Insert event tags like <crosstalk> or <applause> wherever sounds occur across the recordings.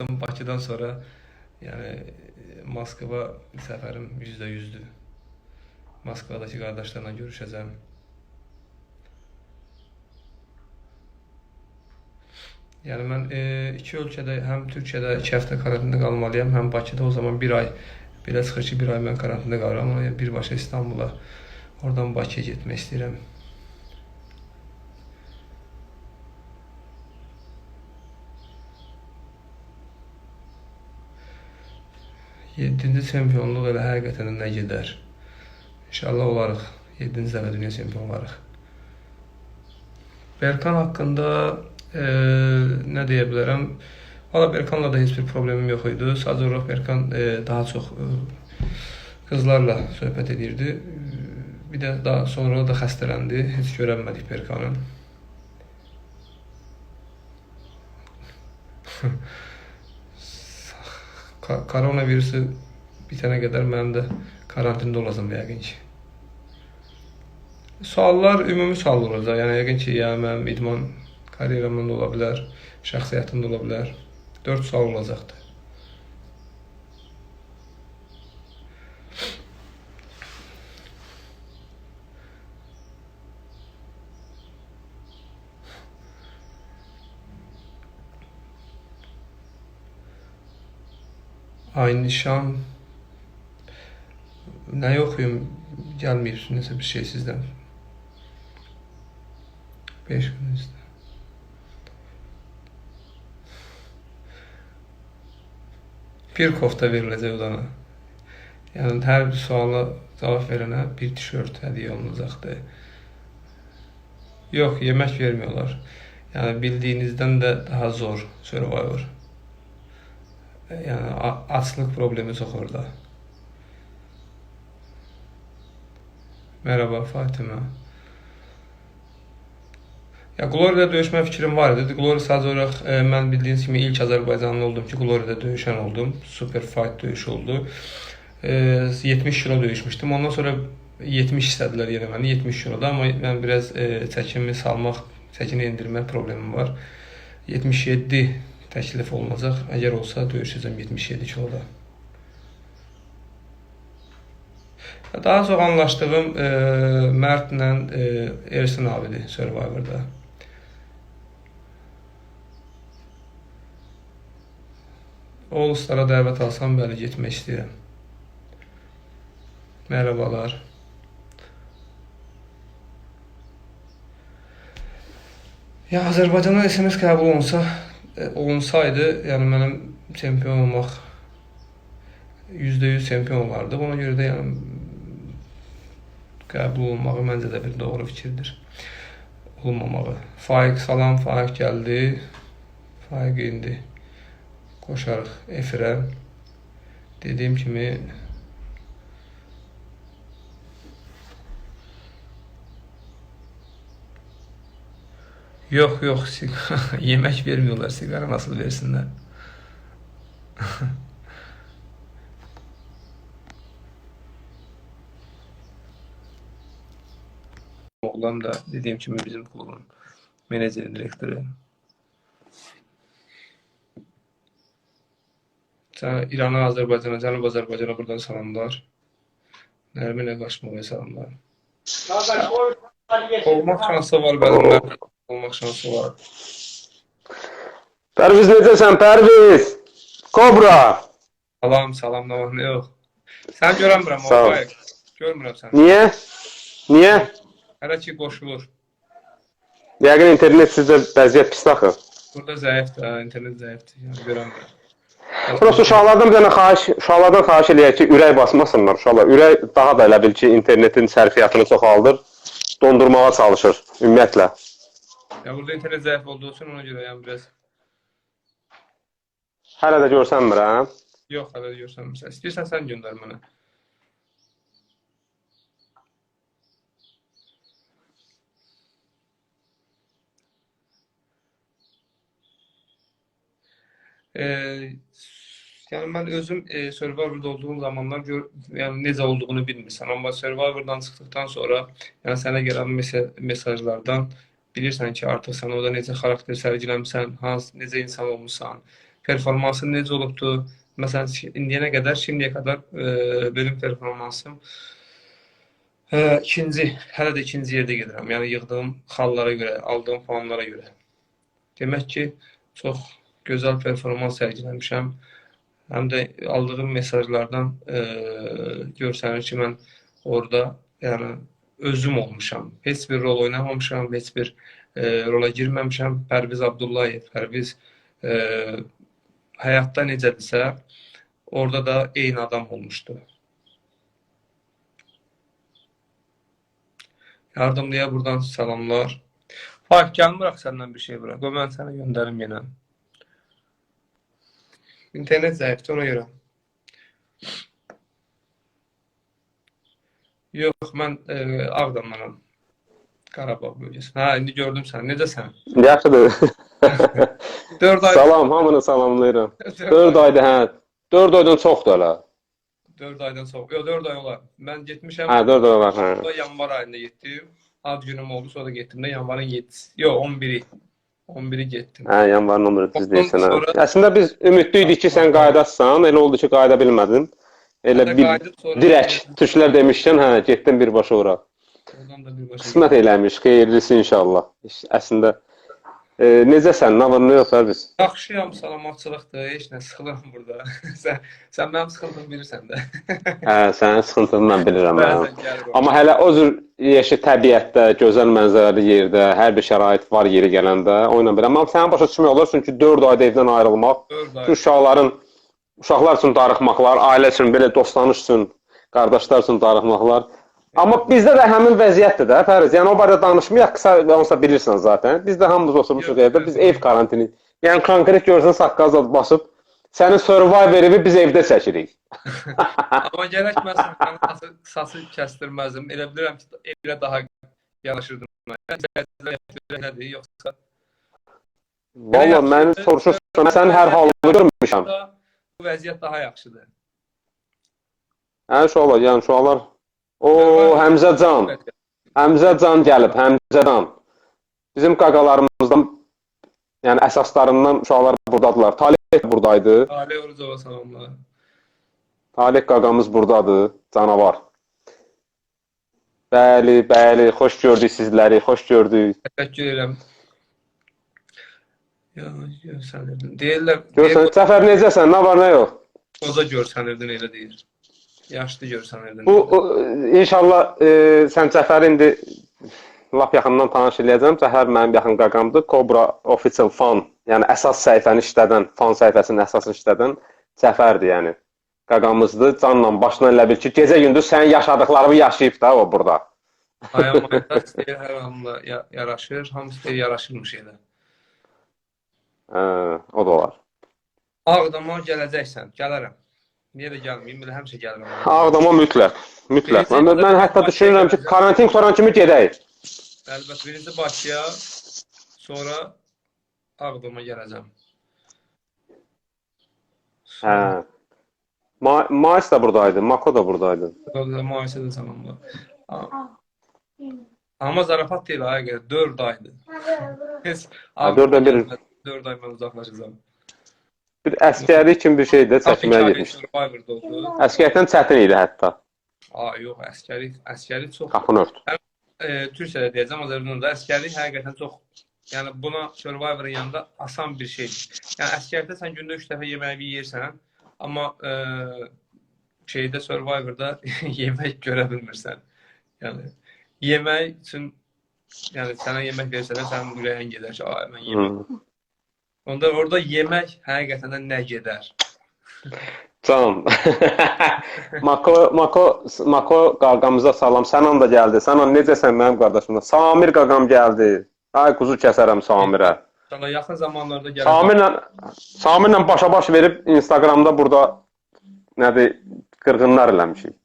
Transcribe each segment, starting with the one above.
çıxdım Bakıdan sonra yəni Moskva səfərim %100-dür. Moskvadakı qardaşlarla görüşəcəm. Yəni mən e, iki ölkədə, həm Türkiyədə 2 həftə karantində qalmalıyam, həm Bakıda o zaman 1 ay belə çıxır ki, 1 ay mən karantində qalıram. Görə birbaşa İstanbula, oradan Bakıya getmək istəyirəm. Yeddinci çempionluq elə həqiqətən nə gedər. İnşallah olarıq. 7-ci dəfə dünya çempionu olarıq. Berkan haqqında e, nə deyə bilərəm? Valla Berkanla da heç bir problemim yox idi. Sadəcə olaraq Berkan e, daha çox e, qızlarla söhbət edirdi. Bir də daha sonra da xəstələndi. Heç görənmədik Berkanı. <laughs> Koronavirusu bitənə qədər mənim də karantində olacağam yəqin ki. Suallar ümumi sual olacaq. Yəni yəqin ki, yəni mənim idman karyeramda da ola bilər, şəxsiyyətimdə ola bilər. 4 sual olacaqdı. Aynı nişan nə oxuyum gəlmir nəsə bir şey sizdən. 5 gün üstə. Bir kofta veriləcək odana. Yəni hər bir suala cavab verənə bir tişört hədiyyə olunacaqdır. Yox, yemək vermiyorlar. Yəni bildiyinizdən də daha zor Survivor. Yəni a- açlıq problemi çox orada. Merhaba Fatima. Ya Gloria'da döyüşmə fikrim var idi. Gloria sadəcə olaraq e, mən bildiyiniz kimi ilk Azərbaycanlı oldum ki, Gloria'da döyüşən oldum. Super fight döyüşü oldu. E, 70 kilo döyüşmüşdüm. Ondan sonra 70 istədilər yenə məni 70 kiloda, amma mən biraz e, çəkimi salmaq, çəkini endirmə problemim var. 77 təklif olunacaq. Əgər olsa döyüşəcəm 77 kiloda. Daha çox anlaşdığım e, Mərdlə e, Ersin abidir Survivor'da. Oğuzlara dəvət alsam bəli getmək istəyirəm. Merhabalar. Ya Azərbaycandan SMS qəbul olunsa, olunsaydı, yəni mənim çempion olmaq %100 çempion olardı. Ona görə də yəni qəbul olmağı məncə də bir doğru fikirdir. Olmamağı. Faiq salam, Faiq gəldi. Faiq indi. Qoşarıq efirə. Dediyim kimi Yok yok <laughs> yemek vermiyorlar sigara nasıl versinler? <laughs> Oğlan da dediğim gibi bizim kulübün menajeri, direktörü. İran'a, Azerbaycan'a, Cənub Azərbaycana buradan salamlar. Nərminə Qaşmovaya salamlar. Olmaq şansı var benimle. Olmaq şansı var. Pərviz necəsən Pərviz? Kobra. Salam, salam, nə var, nə yox. Sən görəmirəm, Sağ ol. Oğuzay. Görmürəm səni. Niyə? Niyə? Hələ ki qoşulur. Yəqin internet sizdə vəziyyət pis axı. Burada zəifdir, internet zəifdir. Yəni görəmirəm. Prosta uşaqlardan bir dənə xahiş, uşaqlardan xahiş eləyək ki, ürək basmasınlar uşaqlar. Ürək daha da elə bil ki, internetin sərfiyyatını çoxaldır. Dondurmağa çalışır ümumiyyətlə. Ya burada internet zəif olduğu üçün ona görə yəni biraz Hələ də görsənmirəm. yox hələ görsənmirsən. İstəyirsən sən göndər mənə. Ee, yəni mən özüm e, Survivor'da olduğum zamanlar gör, yəni necə olduğunu bilmirsən, amma Survivor'dan çıxdıqdan sonra, yəni sənə gələn mesa mesajlardan bilirsən ki, artıq sən orada necə xarakter sərgiləmisən, hansı necə insan olmusan, performansın necə olubdu? Məsələn, indiyənə qədər, şimdiyə qədər e, benim performansım e, ikinci, hələ də ikinci yerdə gedirəm. Yəni yığdığım xallara görə, aldığım puanlara görə. Demək ki, çox gözəl performans sərgiləmişəm. Həm də aldığım mesajlardan e, görsənir ki, mən orada yəni özüm olmuşam. Heç bir rol oynamamışam, heç bir e, rola girməmişəm. Pərviz Abdullayev, Pərviz e, həyatda necədirsə, orada da eyni adam olmuşdu. Yardımlıya buradan salamlar. Fark gəlmir axı səndən bir şey bura. Qoy mən sənə göndərim yenə. İnternet zəifdir ona görə. Yox, mən e, Ağdamdanam. Qarabağ bölgəsi. Hə, indi gördüm səni. Necəsən? Yaxşıdır. 4 ay Salam, hamını salamlayıram. 4 4 aydır, hə. 4 aydan çoxdur hələ. 4 aydan sonra. Yox, 4 ay olar. Mən getmişəm. Hə, 4 ay var, hə. Yanvar ayında getdim. Ad günüm oldu, sonra getdim də yanvarın 7-si. Yox, 11-i. 11-i getdim. Hə, yanvarın 11-i düz deyirsən. Hə. Əslində biz ümidliydik ki, sən qayıdasan. Elə oldu ki, qayıda bilmədin. Elə bir dirək türklər demişkən, hə, getdin birbaşa ora. Oradan da birbaşa. Qismət eləmiş, xeyirlisi inşallah. Əslində e, necəsən? Nə var, nə yox, Pərviz? Yaxşıyam, salamatçılıqdır. Heç nə sıxılıram burada. <laughs> sən sən mənim sıxıntımı bilirsən də. <laughs> Hə, sənin sıxıntını mən bilirəm. Hə. Bəzən o. Amma hələ o cür yaşı təbiətdə, gözəl mənzərəli yerdə, hər bir şərait var yeri gələndə oyna biləm. Amma sənin başa düşmək olar çünki 4 ayda evdən ayrılmaq, ay. uşaqların uşaqlar üçün darıxmaqlar, ailə üçün belə dostlanış üçün, qardaşlar üçün darıxmaqlar. Amma bizdə də həmin vəziyyətdir də, Fəriz. Yəni o barədə danışmayaq, qısa və onsa bilirsən zaten. Biz də hamımız oturmuşuq evdə, biz ev karantini. Yəni konkret görsən saqqal zad basıb sənin Survivor-ı biz evdə çəkirik. <laughs> Amma gərəkməsin mən saçı, saçı kəstirməzdim. Elə bilirəm ki, elə daha yanaşırdım. Mən elədir, yoxsa Valla məni soruşursan, mən sənin hər halını görmüşəm. Bu vəziyyət daha yaxşıdır. Hə, uşaqlar, yəni uşaqlar. O Həmzə Can. Həmzə Can gəlib, Həmzə Can. Bizim qaqalarımızdan yəni əsaslarından uşaqlar burdadılar. Talih buradaydı. Ali Oruzova salamlar. Talih qaqamız burdadır, canavar. Bəli, bəli, xoş gördük sizləri, xoş gördük. Təşəkkür edirəm. Görsənirdin. Deyirlər, Görsən, Səfər necəsən? Nə var, nə yox? qoza görsənirdin elə deyir. Yaşlı görsənirdin. Bu o, inşallah e, sən Cəfəri indi lap yaxından tanış eləyəcəm. Cəfər mənim yaxın qaqamdır. Cobra Official Fan, yəni əsas səhifəni işlədən, fan səhifəsinin əsasını işlədən Cəfərdir, yəni. Qaqamızdır. Canla başla elə bil ki, gecə-gündüz sənin yaşadıklarını yaşayıb da o burada. Ayam istəyir <laughs> hər ya- yaraşır. Hamısı yaraşırmış elə. Hə, o da olar. Ağdama gələcəksən. Gələrəm. Niyə də gəlməyim? Elə həmişə gəlirəm. Ağdama mütləq. Mütləq. Mən, mən hətta düşünürəm ki, karantin soran kimi gedək. Əlbəttə birinci Bakıya, sonra Ağdama gələcəm. Hə. Ma Mais da buradaydı, Mako da buradaydı. Sonra müalicə də salamlar. A- Amma zarafat deyil, həqiqət 4 aydır. Heç Ha, dörd ay bir- 4 ay mən uzaqlaşacağam. Bir əskəri kimi bir şey də çəkməyə oldu. Əskərdən çətin idi hətta. Aa, yox, əskəri, əskəri çox Qapını ört. e, Türkiyədə deyəcəm, Azərbaycanda əskərlik həqiqətən çox yəni buna Survivor-ın yanında asan bir şeydir. Yəni əskərdə sən gündə 3 dəfə yeməyi yeyirsən, amma e, şeydə Survivor-da <laughs> yemək görə bilmirsən. Yəni yemək üçün yəni sənə yemək versələr sənin ürəyin gedər ki, ay mən yemək. Onda orada yemək həqiqətən də nə gedər? Can. <laughs> Mako, Mako, Mako qaqamıza salam. Sənan da gəldi. Sənan necəsən mənim qardaşım? Samir qaqam gəldi. Ay quzu kəsərəm Samirə. Sana yaxın zamanlarda gələcək. Samirlə Samirlə başa-baş verib Instagramda burada nədir qırğınlar eləmişik.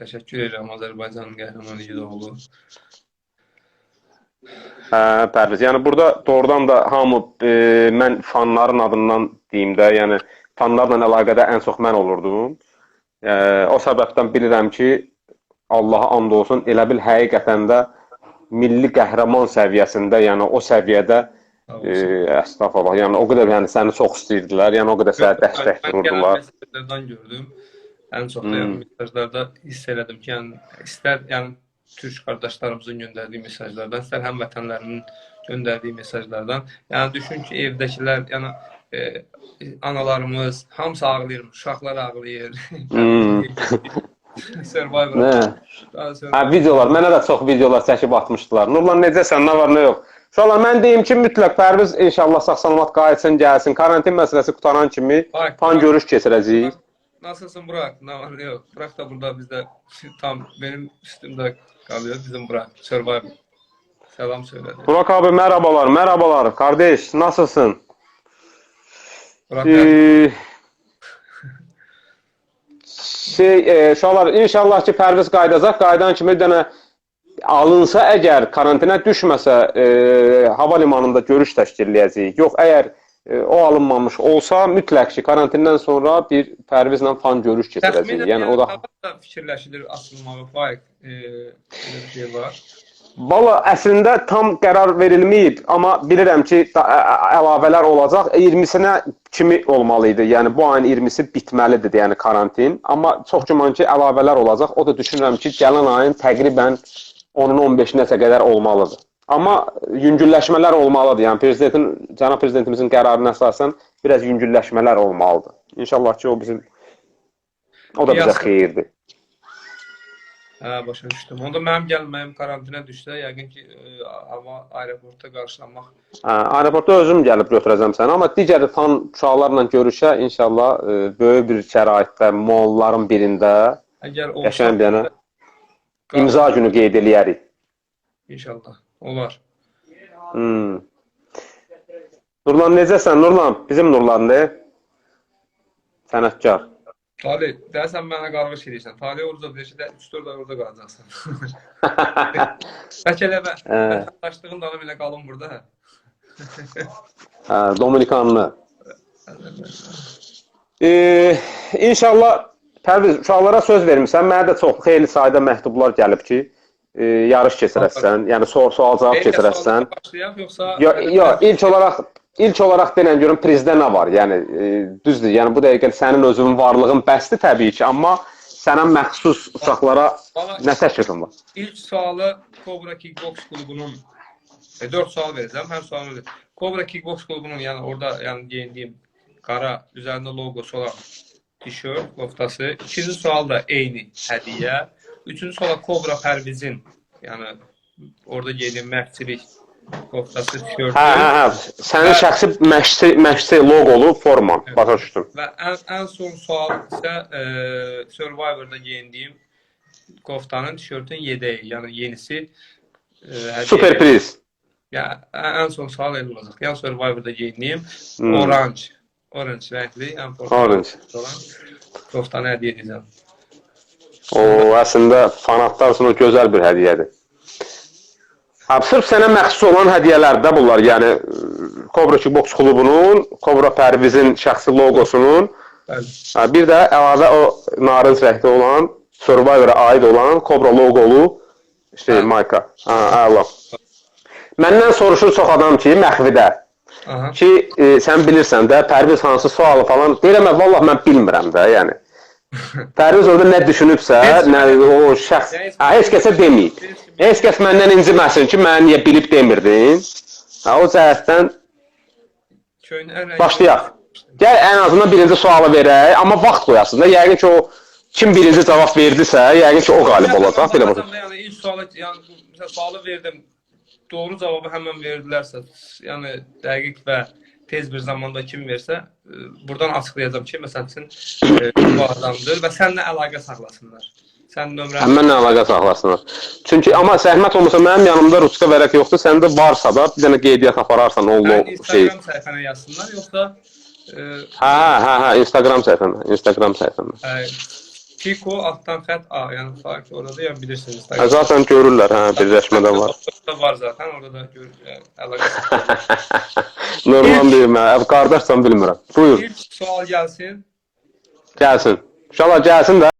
Təşəkkür edirəm Azərbaycanın qəhrəmanı Yiğidoğlu. Hə, Pərviz. Yəni burada doğrudan da hamı e, mən fanların adından deyim də, yəni fanlarla əlaqədə ən çox mən olurdum. E, o səbəbdən bilirəm ki, Allaha and olsun, elə bil həqiqətən də milli qəhrəman səviyyəsində, yəni o səviyyədə E, əstəğfurullah. Yəni o qədər yəni səni çox istəyirdilər. Yəni o qədər sənə dəstək gelen mesajlardan gördüm. En çok da Hmm. yani mesajlarda hisseledim ki yani ister yani Türk kardeşlerimizin gönderdiği mesajlardan, ister hamvatanlarının gönderdiği mesajlardan. Yani düşün ki evdekiler yani e, analarımız hamısı ağlayır, uşaqlar ağlayır. <laughs> Hmm. <laughs> Survivor. Hə, videolar, mənə də çox videolar çəkib atmışdılar. Nurlan necəsən, nə var, nə yox? Uşaqlar, mən deyim ki, mütləq Pərviz inşallah sağ-salamat qayıtsın, gəlsin. Karantin məsələsi qutaran kimi Bak, fan görüş keçirəcəyik. Nasılsın Burak? Ne var ne yok? Burak da burada bizde tam benim üstümde kalıyor. Bizim Burak. Survivor. Selam söyledi. Burak abi merhabalar, merhabalar. Kardeş, nasılsın? Burak Ee, şey, e, uşaqlar, inşallah ki, Pərviz qaydacaq. Qaydan kimi dənə alınsa əgər karantinə düşməsə, e, hava limanında görüş təşkil edəcəyik. Yox, əgər o alınmamış olsa, mütləq ki, karantindən sonra bir Pərvizlə fan görüş. Təxminən Yəni o da da fikirləşilir açılmağı faik. E, bir şey var. Valla əslində tam qərar verilməyib, amma bilirəm ki, əlavələr olacaq. 20-sinə kimi olmalı idi. Yəni bu ayın 20-si bitməlidir, yəni karantin. Amma çox güman ki, əlavələr olacaq. O da düşünürəm ki, gələn ayın təqribən 10-un 15-nəsə qədər olmalıdır. Amma yüngülləşmələr olmalıdır. Yəni prezidentin, cənab prezidentimizin qərarına əsasən biraz yüngülləşmələr olmalıdır. İnşallah ki, o bizim o da bizə xeyirdir. Hə, başa düşdüm. Onda mənim gəlməyim karantinə düşsə, yəqin ki, e, hava aeroportda qarşılamaq. Hə, aeroportda özüm gəlib götürəcəm səni, amma digər fan uşaqlarla görüşə inşallah e, böyük bir şəraitdə, molların birində Əgər Qəşəng bir imza günü qeyd eləyərik. İnşallah. Olar. Hmm. Nurlan necəsən Nurlan? Bizim Nurlandır. Sənətkar. Tali, dəsən mənə qarğış edirsən. Tali orada deyir ki, 3-4 ay orada qalacaqsan. <laughs> Bəlkə elə mən Hə. vətəndaşlığın da belə qalın burada. Hə, Dominikanlı. Ee, inşallah Pərviz uşaqlara söz vermisən. Mənə də çox xeyli sayda məktublar gəlib ki, e, yarış keçirəsən, yəni sor-sual cavab keçirəsən. Yoxsa Yo, yo, ilk olaraq ilk olaraq denən görüm prizdə nə var? Yəni e, düzdür. Yəni bu dəqiqə sənin özünün varlığın bəsdir təbii ki, amma sənə məxsus uşaqlara Valla nə təklifin var? ilk sualı Cobra Kickbox klubunun e, 4 sual vereceğim. Her sual öyle. Cobra Kickbox klubunun yani orada yani giyindiğim kara üzerinde logosu olan tişört, koftası. İkinci sual da eyni hediye. Üçüncü sual Cobra Perviz'in yani orada giydiğim mertçilik koftası, tişörtü. Hə, hə, hə. Sənin şəxsi məşqçi məşqçi loqolu forman. Başa düşdüm. Ve en, en son sual ise e, Survivor'da giyindiğim koftanın, tişörtün yedeği. Yani yenisi. E. Super priz. Ya en son sual el olacak. Yani Survivor'da giyindiğim Hmm. orange. Orange renkli. En Orange. olan koftanı hediye edeceğim. O, əslində fanatlar üçün o gözəl bir hədiyyədir. Sırf sənə məxsus olan hədiyyələr də bunlar. Yəni Cobra Kickbox klubunun, Cobra Pərvizin şəxsi loqosunun, Bəli. bir də əlavə o narınc rəngli olan Survivor-a aid olan Cobra loqolu şey Hə. marka. Ha, əla. Məndən soruşur çox adam ki, məxvidə Aha. ki, e, sən bilirsən də Pərviz hansı sualı falan deyirəm, vallah mən bilmirəm də, yəni. Pərviz orada nə düşünübsə, nə o şəxs, Yəni heç- kəsə deməyib. Heç kəs məndən inciməsin ki, mən niyə bilib demirdin? Hə, o cəhətdən başlayaq. Gəl ən azından birinci sualı verək, amma vaxt qoyasın da. Yəqin ki, o kim birinci cavab verdisə, yəqin ki, o qalib olacaq. Belə yani ilk sualı yani mesela sualı verdim. Doğru cevabı hemen verdilerse yani dəqiq və tez bir zamanda kim versə e, buradan açıqlayacağam ki, məsəl üçün e, <coughs> bu adamdır və səninlə əlaqə saxlasınlar. Sən nömrəni Həmənlə əlaqə saxlasınlar. Çünki amma zəhmət olmasa mənim yanımda ruska vərəq yoxdur. Səndə varsa da bir dənə qeydiyyat apararsan o lo- şey. Instagram səhifənə yazsınlar, yoxsa e, Hə, hə, hə, Instagram səhifəmə, Instagram səhifəmə. e, Kiko altdan xət A, yəni fark orada yəni bilirsiniz Hə, Instagram. zaten görürlər, hə, birləşmədə var. Da var zaten, orada da gör, əlaqə saxlayın. Normal deyim, hə, qardaşsan bilmirəm. Buyur, İlk sual gəlsin. gəlsin. İnşallah gəlsin də.